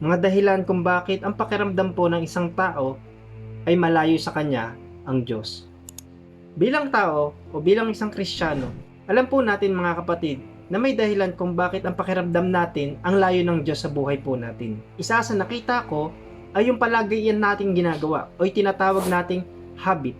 mga dahilan kung bakit ang pakiramdam po ng isang tao ay malayo sa kanya ang Diyos. Bilang tao o bilang isang Kristiyano, alam po natin mga kapatid na may dahilan kung bakit ang pakiramdam natin ang layo ng Diyos sa buhay po natin. Isa sa nakita ko ay yung palagi yan nating ginagawa o tinatawag nating habit.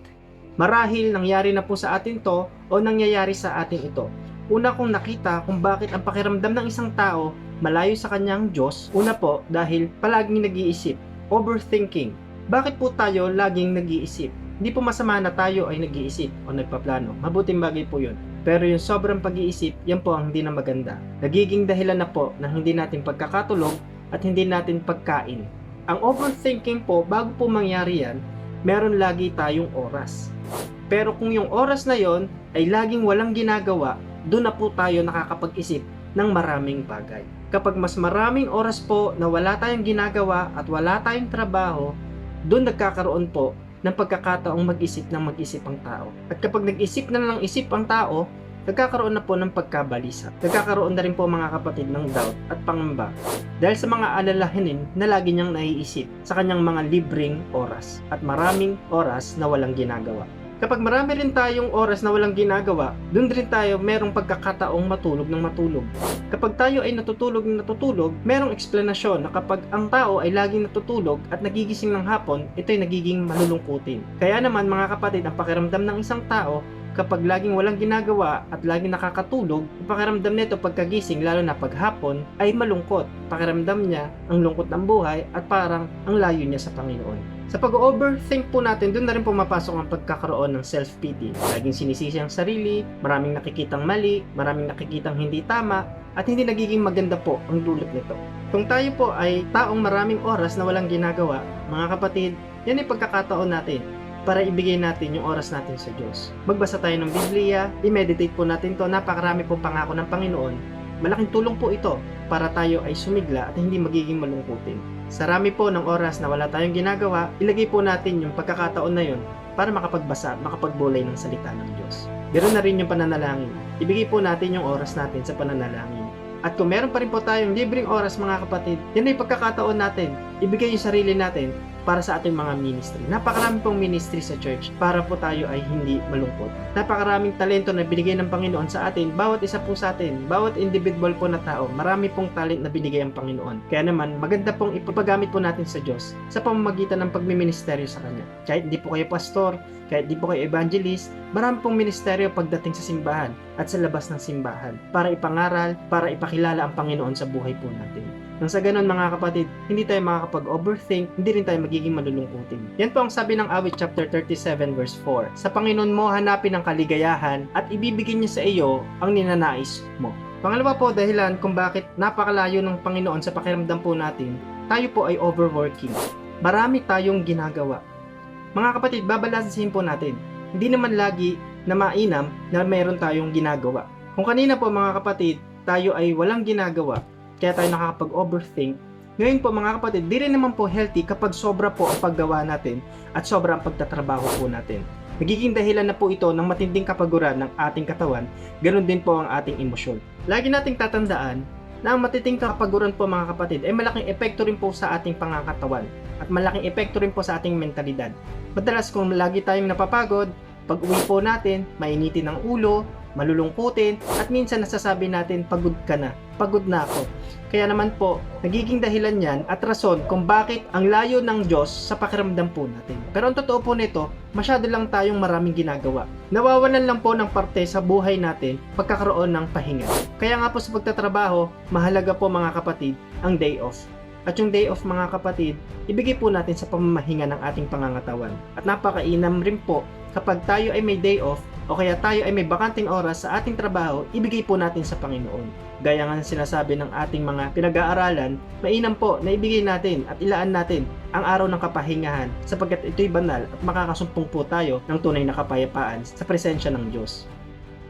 Marahil nangyari na po sa atin to o nangyayari sa atin ito. Una kong nakita kung bakit ang pakiramdam ng isang tao malayo sa kanyang Diyos. Una po dahil palaging nag-iisip, overthinking. Bakit po tayo laging nag-iisip? Hindi po masama na tayo ay nag-iisip o nagpaplano. Mabuting bagay po yun. Pero yung sobrang pag-iisip, yan po ang hindi na maganda. Nagiging dahilan na po ng hindi natin pagkakatulog at hindi natin pagkain. Ang overthinking po, bago po mangyari yan, meron lagi tayong oras. Pero kung yung oras na yon ay laging walang ginagawa, doon na po tayo nakakapag-isip ng maraming bagay. Kapag mas maraming oras po na wala tayong ginagawa at wala tayong trabaho, doon nagkakaroon po ng pagkakataong mag-isip ng mag-isip ang tao. At kapag nag-isip na ng isip ang tao, nagkakaroon na po ng pagkabalisa. Nagkakaroon na rin po mga kapatid ng doubt at pangamba dahil sa mga alalahanin na lagi niyang naiisip sa kanyang mga libreng oras at maraming oras na walang ginagawa. Kapag marami rin tayong oras na walang ginagawa, doon rin tayo merong pagkakataong matulog ng matulog. Kapag tayo ay natutulog ng natutulog, merong eksplanasyon na kapag ang tao ay laging natutulog at nagigising ng hapon, ito ay nagiging malulungkutin. Kaya naman mga kapatid, ang pakiramdam ng isang tao kapag laging walang ginagawa at laging nakakatulog, pakiramdam nito pagkagising lalo na paghapon ay malungkot. Pakiramdam niya ang lungkot ng buhay at parang ang layo niya sa Panginoon. Sa pag-overthink po natin, doon na rin pumapasok ang pagkakaroon ng self-pity. Laging sinisisi ang sarili, maraming nakikitang mali, maraming nakikitang hindi tama, at hindi nagiging maganda po ang dulot nito. Kung tayo po ay taong maraming oras na walang ginagawa, mga kapatid, yan ay pagkakataon natin para ibigay natin yung oras natin sa Diyos. Magbasa tayo ng Biblia, i-meditate po natin to, napakarami po pangako ng Panginoon. Malaking tulong po ito para tayo ay sumigla at hindi magiging malungkutin. Sa rami po ng oras na wala tayong ginagawa, ilagay po natin yung pagkakataon na yun para makapagbasa makapagbulay ng salita ng Diyos. Meron na rin yung pananalangin. Ibigay po natin yung oras natin sa pananalangin. At kung meron pa rin po tayong libreng oras mga kapatid, yan ay pagkakataon natin. Ibigay yung sarili natin para sa ating mga ministry. Napakarami pong ministry sa church para po tayo ay hindi malungkot. Napakaraming talento na binigay ng Panginoon sa atin, bawat isa po sa atin, bawat individual po na tao, marami pong talent na binigay ang Panginoon. Kaya naman, maganda pong ipapagamit po natin sa Diyos sa pamamagitan ng pagmiministeryo sa Kanya. Kahit hindi po kayo pastor, kahit di po kayo evangelist, marami pong ministeryo pagdating sa simbahan at sa labas ng simbahan para ipangaral, para ipakilala ang Panginoon sa buhay po natin. Nang sa ganun mga kapatid, hindi tayo makakapag-overthink, hindi rin tayo magiging malulungkutin. Yan po ang sabi ng awit chapter 37 verse 4. Sa Panginoon mo hanapin ang kaligayahan at ibibigay niya sa iyo ang ninanais mo. Pangalawa po dahilan kung bakit napakalayo ng Panginoon sa pakiramdam po natin, tayo po ay overworking. Marami tayong ginagawa. Mga kapatid, babalasin po natin. Hindi naman lagi na mainam na mayroon tayong ginagawa. Kung kanina po mga kapatid, tayo ay walang ginagawa, kaya tayo nakakapag-overthink. Ngayon po mga kapatid, di rin naman po healthy kapag sobra po ang paggawa natin at sobra ang pagtatrabaho po natin. Nagiging dahilan na po ito ng matinding kapaguran ng ating katawan, ganun din po ang ating emosyon. Lagi nating tatandaan na ang matinding kapaguran po mga kapatid ay malaking epekto rin po sa ating pangangatawan at malaking epekto rin po sa ating mentalidad. Madalas kung lagi tayong napapagod, pag uwi po natin, mainitin ang ulo, malulungkutin, at minsan nasasabi natin, pagod ka na, pagod na ako. Kaya naman po, nagiging dahilan yan at rason kung bakit ang layo ng Diyos sa pakiramdam po natin. Pero ang totoo po nito, masyado lang tayong maraming ginagawa. Nawawalan lang po ng parte sa buhay natin pagkakaroon ng pahinga. Kaya nga po sa pagtatrabaho, mahalaga po mga kapatid ang day off. At yung day off mga kapatid, ibigay po natin sa pamamahinga ng ating pangangatawan. At napakainam rin po kapag tayo ay may day off o kaya tayo ay may bakanting oras sa ating trabaho, ibigay po natin sa Panginoon. Gaya nga ng sinasabi ng ating mga pinag-aaralan, mainam po na ibigay natin at ilaan natin ang araw ng kapahingahan sapagkat ito'y banal at makakasumpong po tayo ng tunay na kapayapaan sa presensya ng Diyos.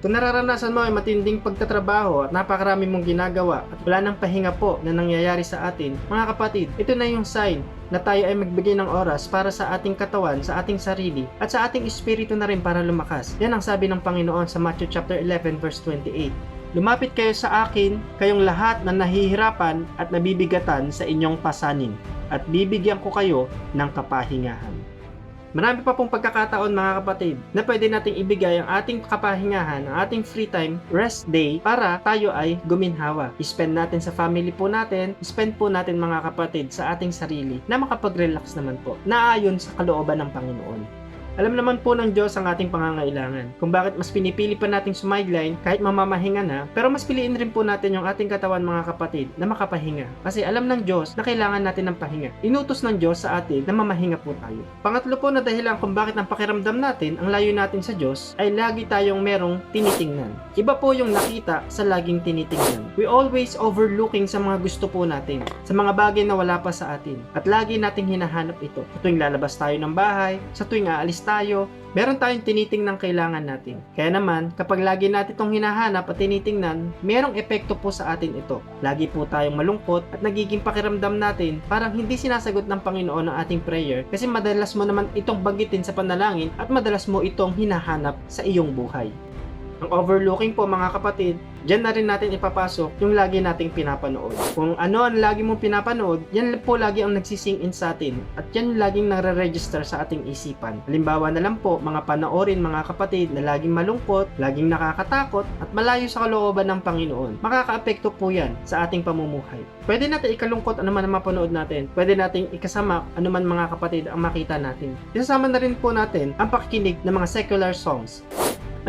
Kung nararanasan mo ay matinding pagtatrabaho at napakarami mong ginagawa at wala nang pahinga po na nangyayari sa atin, mga kapatid, ito na yung sign na tayo ay magbigay ng oras para sa ating katawan, sa ating sarili, at sa ating espiritu na rin para lumakas. Yan ang sabi ng Panginoon sa Matthew chapter 11 verse 28. Lumapit kayo sa akin, kayong lahat na nahihirapan at nabibigatan sa inyong pasanin, at bibigyan ko kayo ng kapahingahan. Marami pa pong pagkakataon mga kapatid na pwede nating ibigay ang ating kapahingahan, ang ating free time, rest day para tayo ay guminhawa. I-spend natin sa family po natin, spend po natin mga kapatid sa ating sarili na makapag-relax naman po, naayon sa kalooban ng Panginoon. Alam naman po ng Diyos ang ating pangangailangan. Kung bakit mas pinipili pa nating sumideline kahit mamamahinga na, pero mas piliin rin po natin yung ating katawan mga kapatid na makapahinga. Kasi alam ng Diyos na kailangan natin ng pahinga. Inutos ng Diyos sa atin na mamahinga po tayo. Pangatlo po na dahilan kung bakit ang pakiramdam natin, ang layo natin sa Diyos, ay lagi tayong merong tinitingnan. Iba po yung nakita sa laging tinitingnan. We always overlooking sa mga gusto po natin, sa mga bagay na wala pa sa atin. At lagi nating hinahanap ito. Sa tuwing lalabas tayo ng bahay, sa tuwing aalis tayo, meron tayong tinitingnan kailangan natin. Kaya naman, kapag lagi natin itong hinahanap at tinitingnan, merong epekto po sa atin ito. Lagi po tayong malungkot at nagiging pakiramdam natin parang hindi sinasagot ng Panginoon ang ating prayer kasi madalas mo naman itong bagitin sa panalangin at madalas mo itong hinahanap sa iyong buhay. Ang overlooking po mga kapatid, dyan na rin natin ipapasok yung lagi nating pinapanood. Kung ano ang lagi mong pinapanood, yan po lagi ang nagsising in sa atin at yan yung laging nare-register sa ating isipan. Halimbawa na lang po, mga panoorin mga kapatid na laging malungkot, laging nakakatakot at malayo sa kalooban ng Panginoon. Makakaapekto po yan sa ating pamumuhay. Pwede natin ikalungkot ano man ang mapanood natin. Pwede nating ikasama ano man mga kapatid ang makita natin. Isasama na rin po natin ang pakikinig ng mga secular songs.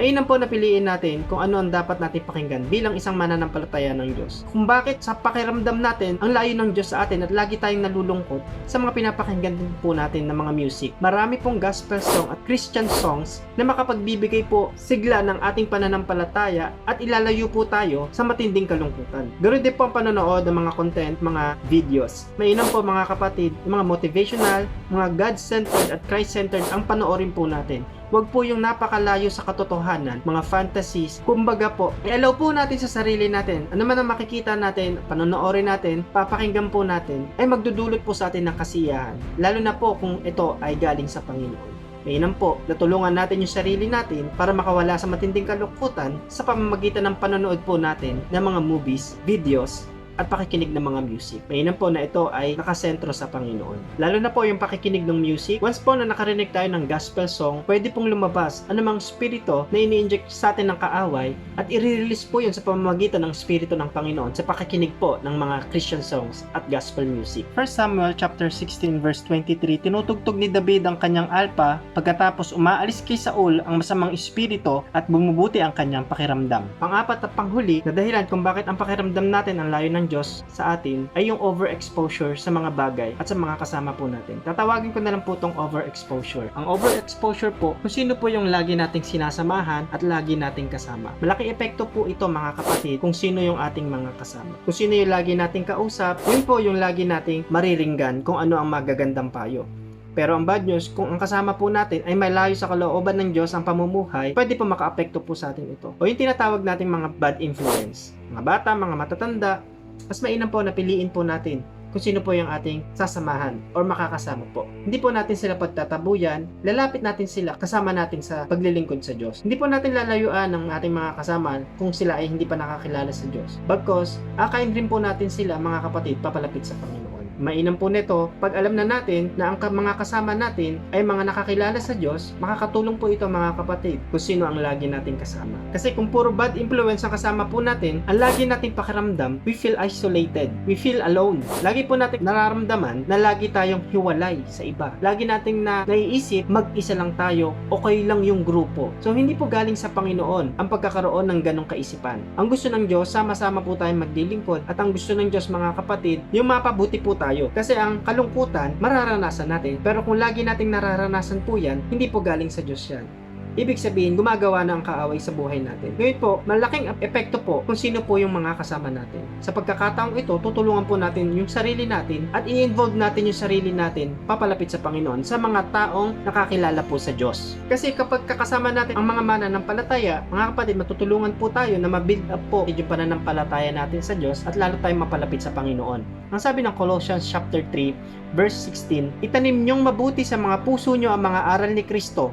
Mainam po na piliin natin kung ano ang dapat natin pakinggan bilang isang mananampalataya ng Diyos. Kung bakit sa pakiramdam natin ang layo ng Diyos sa atin at lagi tayong nalulungkot sa mga pinapakinggan din po natin ng mga music. Marami pong gospel song at Christian songs na makapagbibigay po sigla ng ating pananampalataya at ilalayo po tayo sa matinding kalungkutan. Ganoon din po ang panonood ng mga content, mga videos. Mainam po mga kapatid, mga motivational, mga God-centered at Christ-centered ang panoorin po natin Huwag po yung napakalayo sa katotohanan, mga fantasies. Kumbaga po, i-allow po natin sa sarili natin. Ano man ang makikita natin, panonoorin natin, papakinggan po natin, ay magdudulot po sa atin ng kasiyahan. Lalo na po kung ito ay galing sa Panginoon. Mainam po, natulungan natin yung sarili natin para makawala sa matinding kalungkutan sa pamamagitan ng panonood po natin ng mga movies, videos, at pakikinig ng mga music. Mainam po na ito ay nakasentro sa Panginoon. Lalo na po yung pakikinig ng music, once po na nakarinig tayo ng gospel song, pwede pong lumabas anumang spirito na ini-inject sa atin ng kaaway at i-release po yun sa pamamagitan ng spirito ng Panginoon sa pakikinig po ng mga Christian songs at gospel music. 1 Samuel chapter 16 verse 23, tinutugtog ni David ang kanyang alpa pagkatapos umaalis kay Saul ang masamang espiritu at bumubuti ang kanyang pakiramdam. Pang-apat at panghuli na dahilan kung bakit ang pakiramdam natin ang layo ng Diyos sa atin ay yung overexposure sa mga bagay at sa mga kasama po natin. Tatawagin ko na lang po tong overexposure. Ang overexposure po, kung sino po yung lagi nating sinasamahan at lagi nating kasama. Malaki epekto po ito mga kapatid kung sino yung ating mga kasama. Kung sino yung lagi nating kausap, yun po yung lagi nating mariringgan kung ano ang magagandang payo. Pero ang bad news, kung ang kasama po natin ay malayo sa kalooban ng Diyos ang pamumuhay, pwede po makaapekto po sa atin ito. O yung tinatawag nating mga bad influence. Mga bata, mga matatanda, mas mainam po na piliin po natin kung sino po yung ating sasamahan or makakasama po. Hindi po natin sila pagtatabuyan, lalapit natin sila kasama natin sa paglilingkod sa Diyos. Hindi po natin lalayuan ng ating mga kasama kung sila ay hindi pa nakakilala sa Diyos. Bagkos, akain rin po natin sila mga kapatid papalapit sa Panginoon. Mainam po nito, pag alam na natin na ang mga kasama natin ay mga nakakilala sa Diyos, makakatulong po ito mga kapatid kung sino ang lagi nating kasama. Kasi kung puro bad influence ang kasama po natin, ang lagi nating pakiramdam, we feel isolated, we feel alone. Lagi po nating nararamdaman na lagi tayong hiwalay sa iba. Lagi nating na naiisip, mag-isa lang tayo, okay lang yung grupo. So hindi po galing sa Panginoon ang pagkakaroon ng ganong kaisipan. Ang gusto ng Diyos, sama-sama po tayong maglilingkod at ang gusto ng Diyos mga kapatid, yung mapabuti po tayo. Kasi ang kalungkutan, mararanasan natin. Pero kung lagi nating nararanasan po yan, hindi po galing sa Diyos yan. Ibig sabihin, gumagawa na ang kaaway sa buhay natin. Ngayon po, malaking epekto po kung sino po yung mga kasama natin. Sa pagkakataong ito, tutulungan po natin yung sarili natin at i-involve natin yung sarili natin papalapit sa Panginoon sa mga taong nakakilala po sa Diyos. Kasi kapag kakasama natin ang mga mananampalataya, mga kapatid, matutulungan po tayo na mabuild up po yung pananampalataya natin sa Diyos at lalo tayong mapalapit sa Panginoon. Ang sabi ng Colossians chapter 3, verse 16, Itanim niyong mabuti sa mga puso niyo ang mga aral ni Kristo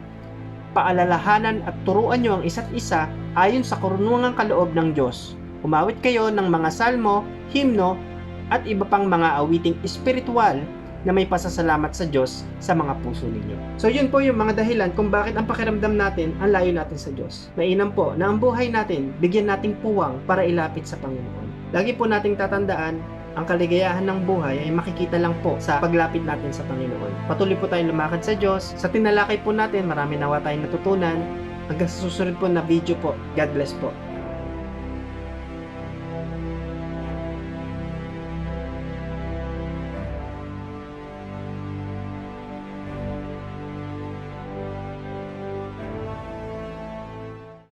paalalahanan at turuan nyo ang isa't isa ayon sa karunungang kaloob ng Diyos. Umawit kayo ng mga salmo, himno, at iba pang mga awiting espiritual na may pasasalamat sa Diyos sa mga puso ninyo. So yun po yung mga dahilan kung bakit ang pakiramdam natin ang layo natin sa Diyos. Mainam po na ang buhay natin bigyan nating puwang para ilapit sa Panginoon. Lagi po nating tatandaan ang kaligayahan ng buhay ay makikita lang po sa paglapit natin sa Panginoon. Patuloy po tayong lumakad sa Diyos. Sa tinalakay po natin, marami nawa tayong natutunan. Hanggang sa susunod po na video po. God bless po.